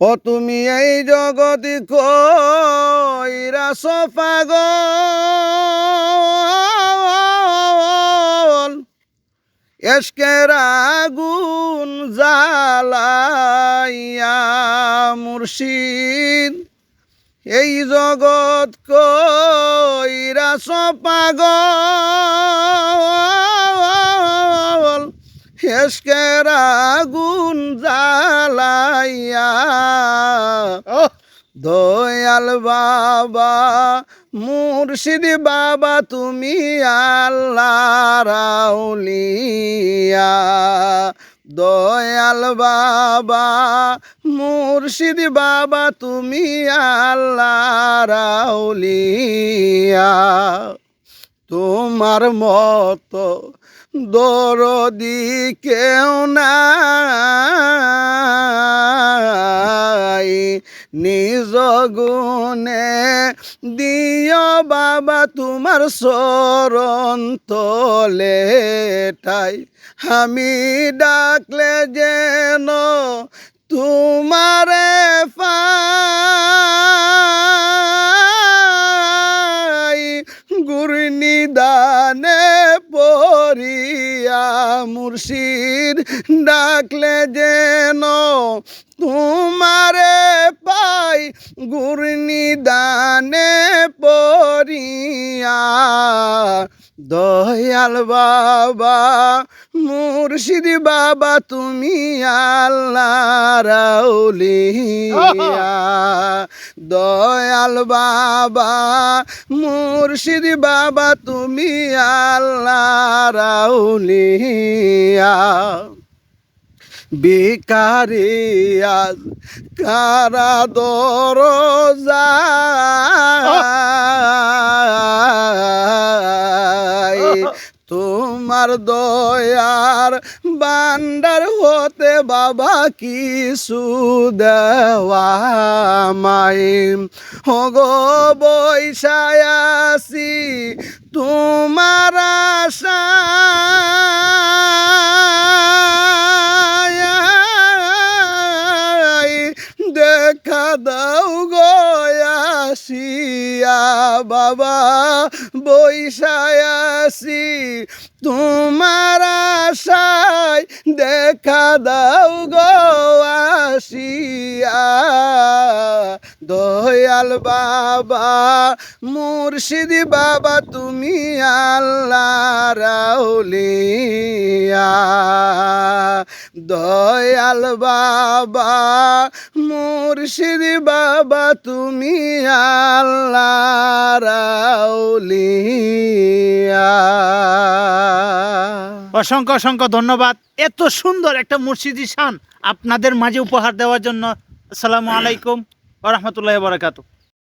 ও তুমি এই জগতি কইরা পাগল এসকের আগুন জ্বালাইয়া মুর্শিদ। এই জগৎ কইরা পাগল এসকের আগুন জ্বালাইয়া দয়াল বাবা মুর্শিদ বাবা তুমি আল্লাহ রাউলিয়া দয়াল বাবা মুর্শিদ বাবা তুমি আল্লাহ রাউলিয়া তোমার মতো দরদি কেউ নাই। নিজ গুণে দিও বাবা তোমার শরণ তলে ঠাই আমি ডাকলে যেন তোমারে পাই। গুরনি পরিয়া মুর্শিদ ডাকলে যেন তোমারে পাই গুরনি দানে পরিয়া দয়াল বাবা, মুর্শিদ বাবা, তুমি আল্লাহ রাউলিয়া দয়াল বাবা, মুর্শিদ বাবা, তুমি আল্লাহ রাউলিয়া বিকারিয়াজ কারা দরজা তোমার দয়ার বান্ডার হতে বাবা কিছু দেওয়া মাই হগো বৈশায়াসি তোমার আশায় দেখা দাও গয়াসিয়া বাবা বৈশায়াসি তোমার আশায় দেখা দাও গয়াসিয়া দয়াল বাবা, মুর্শিদি বাবা, তুমি আল্লাহ রাউলিয়া দয়াল বাবা, মুর্শিদি বাবা, তুমি আল্লাহ রাউলিয়া অসংখ্য অসংখ্য ধন্যবাদ। এত সুন্দর একটা মুর্শিদি শান। আপনাদের মাঝে উপহার দেওয়ার জন্য আসসালামু আলাইকুম রহমতুল্লাহ বারাকাতু